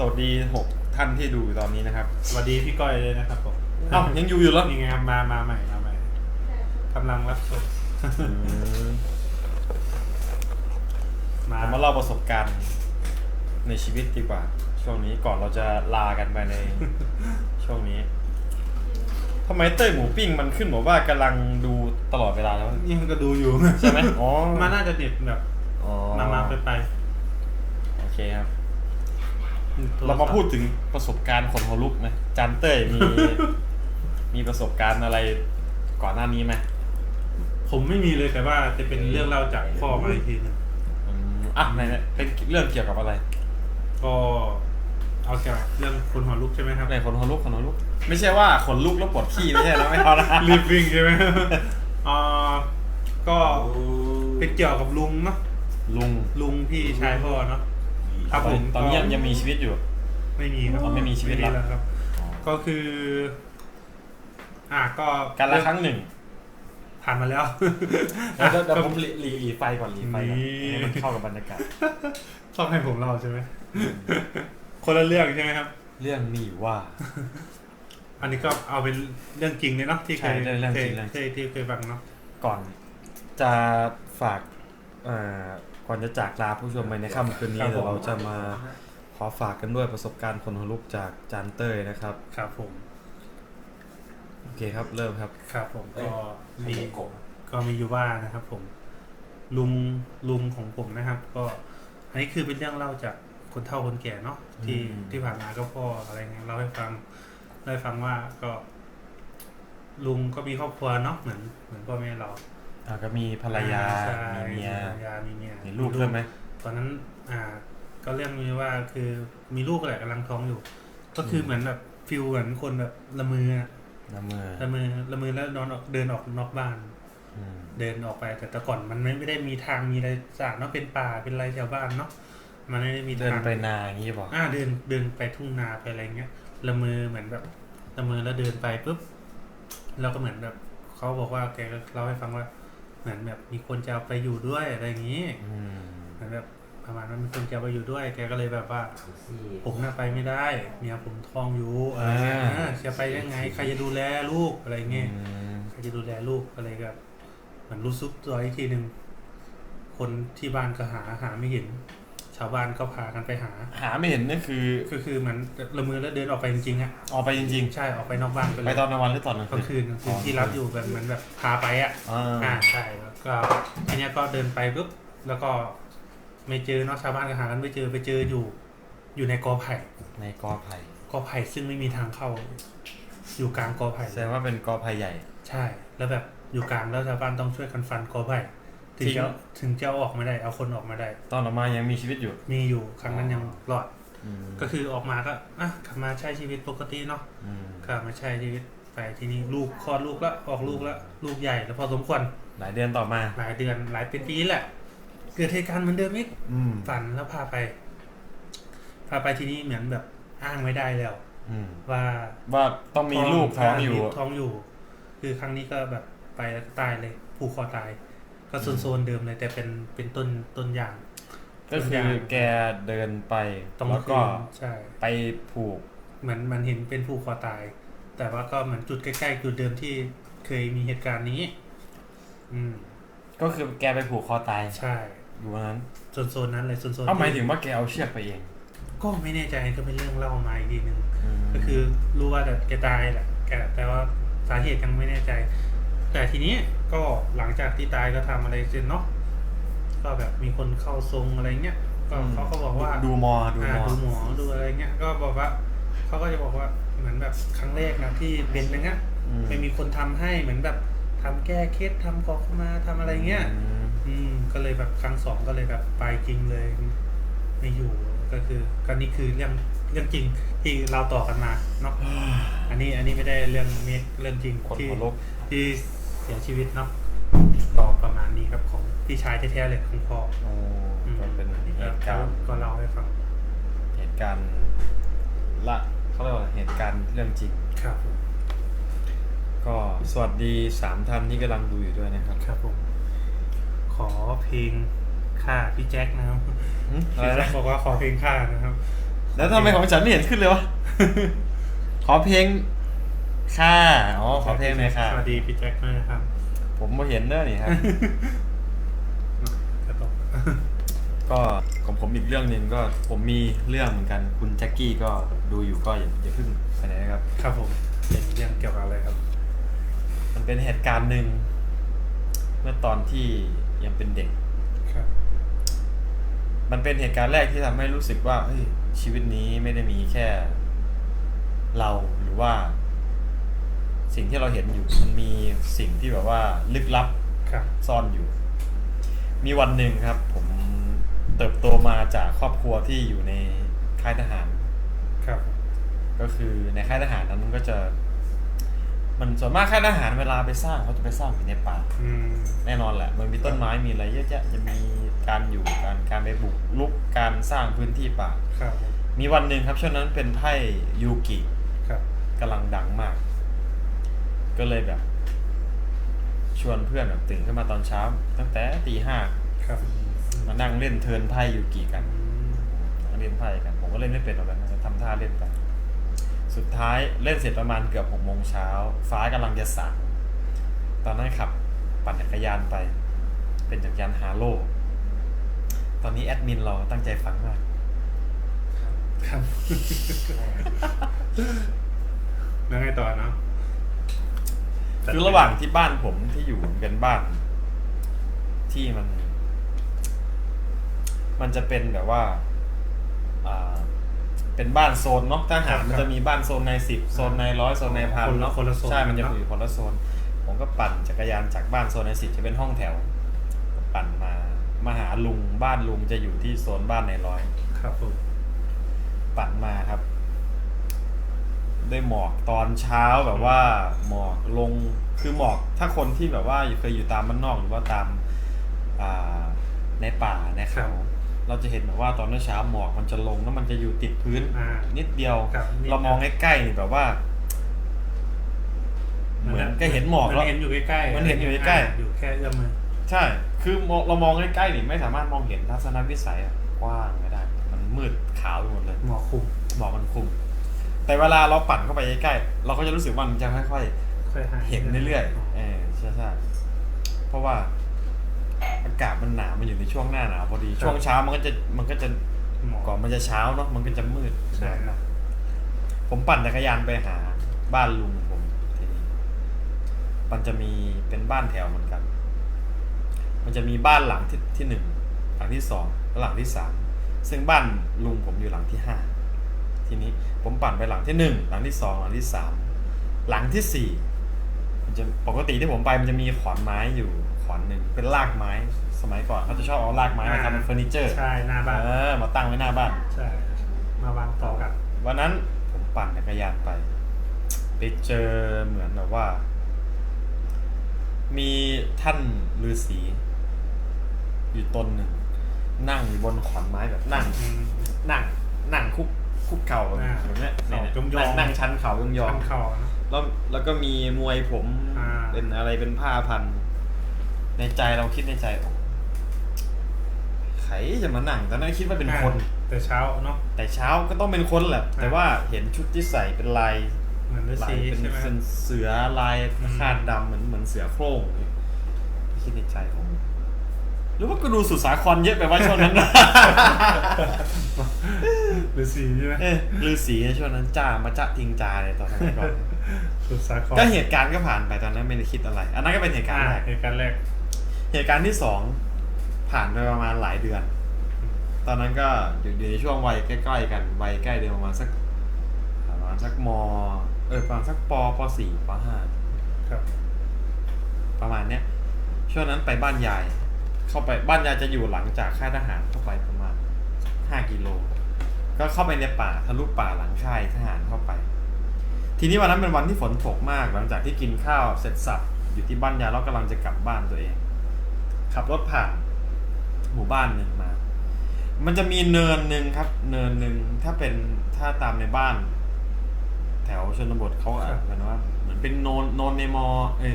สวัสดีหกท่านที่ดูอยู่ตอนนี้นะครับสวัสดีพี่ก้อยเลยนะครับผมเอ้ายังอยู่อยู่แล้วนี่ไงครับมามาใหม่มาใหม่กำลังรับชมมาเรามาเล่าประสบการณ์ในชีวิตดีกว่า ช่วงนี้ก่อนเราจะลากันไปใน ช่วงนี้ทำไมเต้ยหมูปิ้งมันขึ้นบอกว่ากำลังดูตลอดเวลาแล้วนี่มันก็ดูอยู่ใช่ไหมอ๋อมันน่าจะเด็ดแบบอ๋อมามาไปไปโอเคครับโทศัพท์ เรามาพูดถึงประสบการณ์ขนหัวลุกไหมจานเต้ยมี มีประสบการณ์อะไรก่อนหน้านี้ไหมผมไม่มีเลยแต่ว่าจะเป็นเรื่องเล่าจากพ่อมาอีกทีหนึงอืมอะไหนๆเป็นเรื่องเกี่ยวกับอะไรก็เอาเกี่ยวกับเรื่องคนหัวลุกใช่ไหมครับไหนขนหัวลุกขนหัวลุก ไม่ใช่ว่าขนลุกแล้วปวดขี้ไม่ใช่แล้วไม่เอานะรีบวิ่งใช่ไหมอ่าก็เป็นเกี่ยวกับลุงเนาะลุงลุงพี่ชายพ่อเนาะ ครับผมตอนนี้ยังก็ยังมีชีวิตอยู่ ไม่มีครับอ๋อไม่มีชีวิตไม่แล้ว ครับ ก็คือ อะก็การละครั้งหนึ่งผ่านมาแล้วเดี๋ยวเดี๋ยวผมหลีหลีหลีไฟก่อนหลีไฟก่อนนี่ให้มันเข้ากับบรรยากาศ ต้องให้ผมเล่าใช่ไหมคนละเรื่องใช่ไหมครับ เรื่องมีอยู่ว่า อันนี้ก็เอาเป็นเรื่องจริงเลยเนาะที่เคยใช่เรื่องเคจริยงเรื่องจริงเคยที่เคยฟังเนาะก่อนจะฝากเอ่อ ก่อนจะจากลาผู้ชมไปในค่ำคืนนี้เดี๋ยวเราจะมาขอฝากกันด้วยประสบการณ์คนหัวลุกจากจานเต้ยนะครับ ครับผม โอเคครับเริ่มครับ ครับผมเอ้ยก็มีมีกบก็มีอยู่ว่านะครับ ผม ลุงลุงของผมนะครับ ก็ อันนี้คือเป็นเรื่องเล่าจากคนเฒ่าคนแก่เนาะที่อืมที่ผ่านมาก็พ่ออะไรเงี้ยเล่าให้ฟังเล่าให้ฟังว่าก็ ลุงก็มีครอบครัวเนาะเหมือนเหมือนพ่อแม่เรา อ่าก็มีภรรยา ใช่มีเมีย ภรรยามีเมียมีลูกด้วยไหม ตอนนั้น อ่า ก็เรื่องมีว่าคือมีลูกแหละกำลังท้องอยู่ ก็คือเหมือนแบบฟิลเหมือนคนแบบละมืออะน้ำมือละมือละมือแล้วนอนออกเดินออกนอกบ้าน อืมเดินออกไปแต่แต่ก่อนมันไม่ไม่ได้มีทางมีอะไรสระเนาะเป็นป่าเป็นไรแถวบ้านเนาะมันไม่ได้มีเดินทางไปนาอย่างนี้บอกอ่าเดินเดินไปทุ่งนาไปอะไรเงี้ยละมือเหมือนแบบละมือแล้วเดินไปปุ๊บเราก็เหมือนแบบเขาบอกว่าแกก็เล่าให้ฟังว่า เหมือนแบบมีคนจะเอาไปอยู่ด้วยอะไรอย่างนี้อืมเหมือนแบบประมาณว่ามีคนจะเอาไปอยู่ด้วย แกก็เลยแบบว่า ผมน่ะไปไม่ได้เมียผมท้องอยู่อะไรเงี้ยอ่าจะไปยังไง ใครจะดูแลลูกอะไรเงี้ยอืมใครจะดูแลลูกอะไรก็เหมือนรู้ซุกตัวอีกทีหนึ่งคนที่บ้านก็หาหาไม่เห็น ชาวบ้านก็พากันไปหา หาไม่เห็นนี่คือก็คือเหมือนละมือแล้วเดินออกไปจริงๆอะออกไปจริงใช่ออกไปนอกบ้านไปๆ เลไปยตอนกลางวันหรือตอนกลางกลางคืคืนนกลางคืนที่รับอยู่แบบเหมือนแบบพาไปอะ อ่าอ่าใช่แล้วก็ทีเนี้ยก็เดินไปปุ๊บแล้วก็ไม่เจอเนาะชาวบ้านก็หากันไม่เจอไปเจออยู่ อยู่ในกอไผ่ในกอไผ่กอไผ่ซึ่งไม่มีทางเข้า อยู่กลางกอไผ่แสดงว่าเป็นกอไผ่ใหญ่ ใช่ แล้วแบบอยู่กลางแล้วชาวบ้านต้องช่วยกันฟันกอไผ่ ถึงจริงจะถึงจะเอาออกมาได้ เอาคนออกมาได้ ตอนออกมายังมีชีวิตอยู่ มีอยู่ครั้งนั้นยังรอดอืมก็คือออกมาก็อะกลับมาใช้ชีวิตปกติเนาะอืมกลับมาใช้ชีวิตไปทีนี้ลูกคลอดลูกแล้วออกลูกแล้วลูกใหญ่แล้วพอสมควรหลายเดือนต่อมา หลายเดือนหลายเป็นปีแหละ เกิดเหตุการณ์เหมือนเดิมอีกอืมฝันแล้วพาไป พาไปทีนี้เหมือนแบบอ้างไม่ได้แล้วอืมว่าว่าต้องมีลูกท้องอยู่มีท้องอยู่ คือครั้งนี้ก็แบบไปแล้วก็ตายเลยผูกคอตาย ก็โซนโซนเดิมเลย แต่เป็นเป็นต้นต้นอย่าง ก็คือแกเดินไปตรงแล้วก็คืนใช่ไปผูก เหมือนมันเห็นเป็นผูกคอตาย แต่ว่าก็เหมือนจุดใกล้ๆจุดเดิมที่เคยมีเหตุการณ์นี้ อืม ก็คือแกไปผูกคอตายใช่อยู่วันนั้นโซนโซนนั้นเลยโซนโซนเอาหมายถึงว่าแกเอาเชือกไปเอง ก็ไม่แน่ใจก็เป็นเรื่องเล่ามาอีกทีหนึ่งมก็คือรู้ว่าแต่แกตายแหละแกแต่ว่าสาเหตุยังไม่แน่ใจ แต่ทีนี้ ก็หลังจากที่ตายก็ทำอะไรเสร็จเนาะก็แบบมีคนเข้าทรงอะไรเงี้ยก็เขาก็บอกว่าดูมอดูอ่ามอดูหมอดูอะไรเงี้ยก็บอกว่าเขาก็จะบอกว่าเหมือนแบบครั้งแรกนะที่เป็นอะไรเงี้ยอืมไม่มีคนทำให้เหมือนแบบทำแก้เคล็ดทำขอเข้ามาทำอะไรเงี้ยมอืมก็เลยแบบครั้งสองก็เลยแบบไปจริงเลย ไม่อยู่ก็คือก็นี่คือเรื่องเรื่องจริงที่เราต่อกันมาเนาะอันนี้อันนี้ไม่ได้เรื่องเมคเรื่องจริงคนที่หัวลุกที่เสียชีวิตเนาะต่อประมาณนี้ครับของพี่ชายแท้ๆเลยของพ่อโอ้อืมก็เป็นเหตุการณ์ก็เล่าให้ฟังเหตุการณ์ละเขาเรียกว่าเหตุการณ์เรื่องจริง ครับผมก็สวัสดีสามท่านที่กำลังดูอยู่ด้วยนะครับครับผม ขอเพลงค่าพี่แจ็คนะครับหึอะพี่ไรแจ็นะคบอกว่าขอเพลงค่านะครับขแล้วทำไมของฉันไม่เห็นขึ้นเลยวะ ขอเพลง ค่ะอ๋อขอเพลงหน่อยค่ะ สวัสดีพี่แจ็คด้วยนะครับผมมาเห็นเนอะนี่ครับจะตกก็ของผมอีกเรื่องหนึ่งก็ผมมีเรื่องเหมือนกันคุณแจ็คกี้ก็ดูอยู่ก็อย่าอย่าเพิ่งไปไหนนะครับ ครับผมเป็นเรื่องเกี่ยวกับอะไรครับ มันเป็นเหตุการณ์หนึ่งเมื่อตอนที่ยังเป็นเด็ก ครับ มันเป็นเหตุการณ์แรกที่ทำให้รู้สึกว่าเฮ้ยชีวิตนี้ไม่ได้มีแค่ เราหรือว่า สิ่งที่เราเห็นอยู่มันมีสิ่งที่แบบว่าลึกลับครับ ซ่อนอยู่ มีวันหนึ่งครับ ผมเติบโตมาจากครอบครัวที่อยู่ในค่ายทหาร ครับ ก็คือในค่ายทหารนั้นมันก็จะ มันส่วนมากค่ายทหารเวลาไปสร้างเขาจะไปสร้างอยู่ในป่า อืม แน่นอนแหละ มันมีต้นไม้มีอะไรเยอะแยะจะมีการอยู่การการไปบุกลุกการสร้างพื้นที่ป่า ครับผมมีวันหนึ่งครับช่วงนั้นเป็นไพ่ยูกิครับกำลังดังมาก ก็เลยแบบ ชวนเพื่อนแบบตื่นขึ้นมาตอนเช้า ตั้งแต่ตีห้าครับมานั่งเล่นเทิร์นไพ่ยูกิกันอืมนั่งเล่นไพ่กัน ผมก็เล่นไม่เป็นหรอกนะทำท่าเล่นไป สุดท้ายเล่นเสร็จประมาณเกือบหกโมงเช้า ฟ้ากำลังจะสางตอนนั้นขับ ปั่นจักรยานไป เป็นจักรยานฮาโลตอนนี้แอดมินเราตั้งใจฟังมาก ครับ แล้วไงต่อเนาะ คือระหว่างที่บ้านผมที่อยู่เป็นบ้าน ที่มัน มันจะเป็นแบบว่าอ่าเป็นบ้านโซนเนาะทหารมันจะมีบ้านโซนในสิบโซนในร้อยโซนในพันคนละเนาะคนละโซนใช่มันจะเนอะอยู่คนละโซน ผมก็ปั่นจักรยานจากบ้านโซนในสิบจะเป็นห้องแถว ปั่นมามาหาลุงบ้านลุงจะอยู่ที่โซนบ้านในร้อยครับผมปั่นมาครับ ได้หมอกตอนเช้าแบบว่าหมอกลงคือหมอกถ้าคนที่แบบว่าเคยอยู่ตามบ้านนอกหรือว่าตามอ่าในป่าในเขาเราจะเห็นแบบว่าตอนเช้าหมอกมันจะลงแล้วมันจะอยู่ติดพื้นอ่านิดเดียวครับนิดเรามองใกล้ๆนี่แบบว่า เหมือนก็เห็นหมอกมัแล้วนเห็นอยู่ใกล้ๆมันเห็นอยู่ใกล้ๆาอยู่แค่เอื้อมมือใช่ คือมองเรามองใกล้ๆนี่ไม่สามารถมองเห็นทัศนวิสัยอะกว้างไม่ได้ มันมืดขาวไปหมดเลยหมอคุมหมอกมันคลุม แต่เวลาเราปั่นเข้าไปใกล้ๆเราก็จะรู้สึกว่ามันจะค่อยค่อยหายๆ เห็นเรื่อยๆเออใช่ใช่เพราะว่าอากาศมันหนาวมันอยู่ในช่วงหน้าหนาวพอดี ช่วงเช้ามันก็จะมันก็จะหมอก่อนมันจะเช้าเนาะมันก็จะมืดใช่ครับ ผมปั่นจักรยานไปหาบ้านลุงผมทีนี้มันจะมีเป็นบ้านแถวเหมือนกัน มันจะมีบ้านหลังที่ที่หนึ่งหลังที่สองและหลังที่สามซึ่งบ้านลุงผมอยู่หลังที่ห้า ทีนี้ผมปั่นไปหลังที่หนึ่งหลังที่สองหลังที่สามหลังที่สี่มันจะปกติที่ผมไปมันจะมีขอนไม้อยู่ขอนหนึ่งเป็นรากไม้ สมัยก่อนเขาจะชอบเอารากไม้มาทำเป็นเฟอร์นิเจอร์ใช่หน้าบ้านเออมาตั้งไว้หน้าบ้านใช่มาวางต่อกันวันนั้นผมปั่นจักรยานไปไปเจอเหมือนแบบว่า มีท่านฤาษีอยู่ตนหนึ่งนั่งอยู่บนขอนไม้แบบนั่งอืมนั่ง นั่งคุก คุกเข่าอ่าแบบเนี้ยเข่าเนี่ยยองๆ นั่งนั่งชันเข่ายองยองขั้นเข่านะ แล้วแล้วก็มีมวยผมอ่า เป็นอะไรเป็นผ้าพัน ในใจเราคิดในใจโอ้ใครจะมานั่งตอนนั้นคิดว่าเป็นคนอ่าแต่เช้าเนาะแต่เช้าก็ต้องเป็นคนแหละ แต่อ่าว่าเห็นชุดที่ใส่เป็นลาย เหมือนฤาลายษีเป็นใช่ไหมเป็นเสือลายอืม คาดดำเหมือนเหมือนเสือโคร่งคิดในใจโอ้ หรือว่าก็ดูสุดสาครเยอะไปว่าช่วงนั้นฤาษีใช่ไหมเอ๊ะฤาษีในช่วงนั้นจ้ามาจ้าทิงจาเลยตอนสมัยก่อนสุดสาครก็เหตุการณ์ก็ผ่านไปตอนนั้นไม่ได้คิดอะไร อันนั้นก็เป็นเหตุการณ์อ่าแรกเหตุการณ์แรก เหตุการณ์ที่สองผ่านไปประมาณหลายเดือน ตอนนั้นก็อยู่อยู่ในช่วงวัยใกล้ๆกันวัยใกล้เดือนประมาณสักประมาณสักมเออประมาณสักปปสี่ปห้าครับ ประมาณเนี้ยช่วงนั้นไปบ้านยาย เข้าไปบ้านยายจะอยู่หลังจากค่ายทหารเข้าไปประมาณห้ากิโล ก็เข้าไปในป่าทะลุป่าหลังค่ายทหารเข้าไป ทีนี้วันนั้นเป็นวันที่ฝนตกมาก หลังจากที่กินข้าวเสร็จสับอยู่ที่บ้านยายแล้วกำลังจะกลับบ้านตัวเอง ขับรถผ่านหมู่บ้านหนึ่งมา มันจะมีเนินหนึ่งครับ เนินหนึ่งถ้าเป็นถ้าตามในบ้าน แถวชนบทเขาอะเหมือนว่า เหมือนเป็นโนนโนนในมอ เอ้ย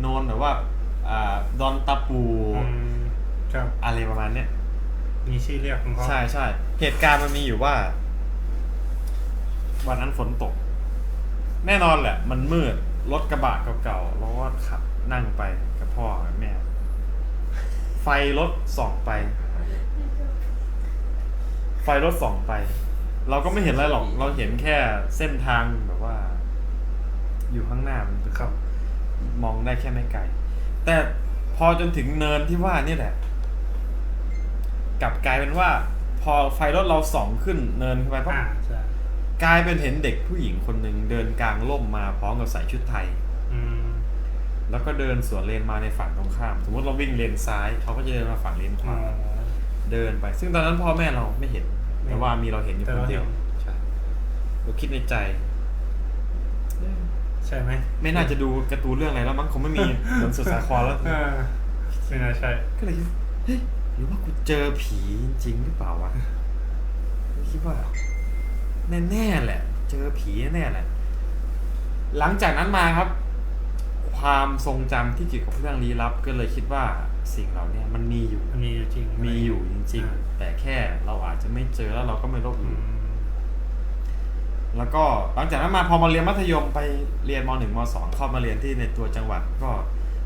โนนแบบว่า อ่า ดอนตะปูอืม ครับ อะไรประมาณเนี้ยมีชื่อเรียกของเขาใช่ใช่เหตุการณ์มันมีอยู่ว่า วันนั้นฝนตก แน่นอนแหละ มันมืดรถกระบะเก่าๆเราก็ขับนั่งไปกับพ่อกับแม่ ไฟรถส่องไป ไฟรถส่องไป เราก็ไม่เห็นอะไรหรอก เราเห็นแค่เส้นทางแบบว่า อยู่ข้างหน้ามันเป็นครับ มองได้แค่ไม่ไกลแต่พอจนถึงเนินที่ว่านี่แหละ กลับกลายเป็นว่า พอไฟรถเราส่องขึ้นเนินขึ้นไปปั๊บอ่าใช่กลายเป็นเห็นเด็กผู้หญิงคนหนึ่งเดินกลางร่มมาพร้อมกับใส่ชุดไทย อืมแล้วก็เดินสวนเลนมาในฝั่งตรงข้าม สมมติเราวิ่งเลนซ้ายเขาก็จะเดินมาฝั่งเลนขอ๋อ วาเดินไป ซึ่งตอนนั้นพ่อแม่เราไม่เห็นไม่แต่ว่ามีเราเห็นอยู่แต่คนเราเดียวเห็น ใช่เราคิดในใจ ใช่ไหมไม่น่าจะดูการ์ตูนเรื่องอะไรแล้วมั้งคงไม่มีเหมือนสุดสาครแล้วอ่าไม่น่าใช่ก็เลยคิดเฮ้ย หรือว่ากูเจอผีจริงหรือเปล่าวะคิดว่า แน่ๆแหละ เจอผีแน่ๆแหละ หลังจากนั้นมาครับ ความทรงจำที่เกี่ยวกับเรื่องลี้ลับ ก็เลยคิดว่าสิ่งเหล่านี้มันมีอยู่มันมีอยู่จริง มีอยู่จริงอ่าๆแต่แค่เราอาจจะไม่เจอแล้วเราก็ไม่ลบหอืลู่มแล้วก็หลังจากนั้นมาพอมาเรียนมัธยมไปเรียนมหนึ่งมสองเข้ามาเรียนที่ในตัวจังหวัดก็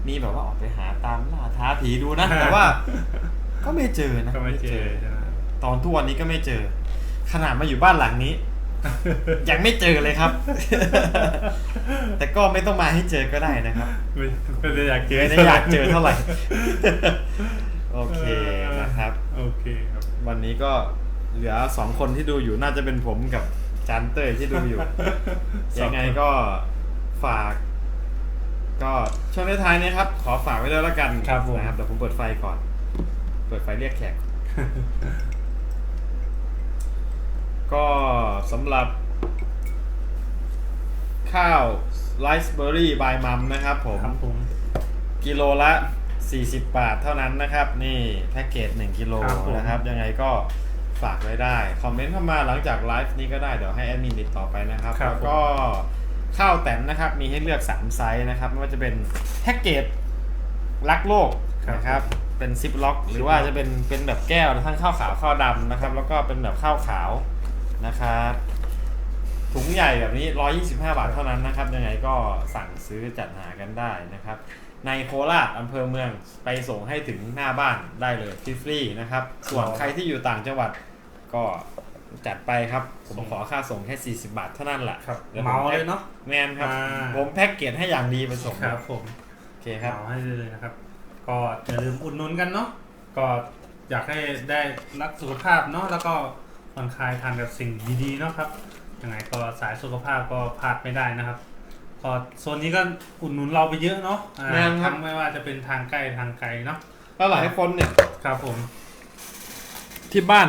มีแบบว่าออกไปหาตามล่าท้าผีดูนะ แต่ว่า ก็ไม่เจอนะก็ไม่เจอใช่ไหมตอนทุกวันนี้ก็ไม่เจอ ขนาดมาอยู่บ้านหลังนี้ ยังไม่เจอเลยครับ แต่ก็ไม่ต้องมาให้เจอก็ได้นะครับไม่ไม่ได้อยากเจอไม่ได้อยากเจอเท่าไหร่ โอเคนะครับ โอเคครับ วันนี้ก็เหลือสองคนที่ดูอยู่น่าจะเป็นผมกับจานเตอร์ที่ดูอยู่ ยังไงก็ฝาก ก็ช่วงท้ายๆนี้ครับ ขอฝากไว้ด้วยแล้วกันครับผมนะครับเดี๋ยวผมเปิดไฟก่อนเปิดไฟเรียกแขก ก็สำหรับ ข้าวไรซ์เบอร์รี่บายมัมนะครับผม ครับผม กิโลละ 40 บาทเท่านั้นนะครับ นี่แพ็กเกจ1กิโลครับผม นะครับ ยังไงก็ฝากไว้ได้ คอมเมนต์เข้ามาหลังจากไลฟ์นี้ก็ได้เดี๋ยวให้แอดมินติดต่อไปนะครับ ครับ แล้วก็ข้าวแตนนะครับ มีให้เลือก 3 ไซส์นะครับ ไม่ว่าจะเป็นแพ็กเกจรักโลกนะครับ เป็นซิปล็อก หรือว่าจะเป็นเป็นแบบแก้วทั้งข้าวขาวข้าวดำนะครับ แล้วก็เป็นแบบข้าวขาวนะครับถุงใหญ่แบบนี้ 125 บาทเท่านั้นนะครับ ยังไงก็สั่งซื้อจัดหากันได้นะครับ ในโคราชอำเภอเมืองไปส่งให้ถึงหน้าบ้านได้เลยฟรีๆนะครับ ส่วนใครที่อยู่ต่างจังหวัดก็จัดไปครับ ผมขอค่าส่งแค่ 40 บาทเท่านั้นแหละครับดี๋ยวผเมาเลยเนาะแมนครับอ่าผมแพ็กเกจให้อย่างดีไปส่งครับผมโอเคครับเอาให้เลยนะครับ ก็อย่าลืมอุดหนุนกันเนาะก็อยากให้ได้รักสุขภาพเนาะแล้วก็ผ่อนคลายทานกับสิ่งดีๆเนาะครับยังไงก็สายสุขภาพก็พลาดไม่ได้นะครับก็โซนนี้ก็อุดหนุนเราไปเยอะเนาะอ่าแม่นครับ ทั้งไม่ว่าจะเป็นทางใกล้ทางไกลเนาะแล้วหลายคนเนี่ย ครับผม ที่บ้าน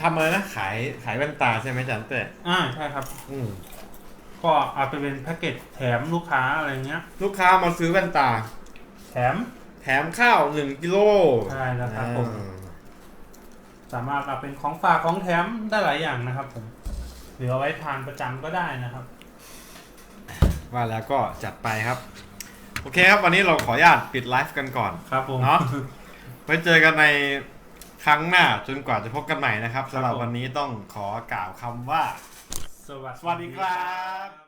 ทำอะไรนะขายขายแว่นตาใช่ไหมจันเต้อ่าใช่ครับ อืมก็เอาไปเป็นแพ็กเกจแถมลูกค้าอะไรเงี้ย ลูกค้ามาซื้อแว่นตา แถม แถมข้าวหนึ่งกิโลใช่แล้วครับผมอ่าสามารถเอาเป็นของฝากของแถมได้หลายอย่างนะครับผมหรือเอาไว้ทานประจำก็ได้นะครับ ว่าแล้วก็จัดไปครับ โอเคครับ วันนี้เราขออนุญาตปิดไลฟ์กันก่อนครับผมเนาะไว้เจอกันในครั้งหน้าจนกว่าจะพบกันใหม่นะครับครับสำหรับผมวันนี้ต้องขอกล่าวคำว่า สวัสสวัสดีครับ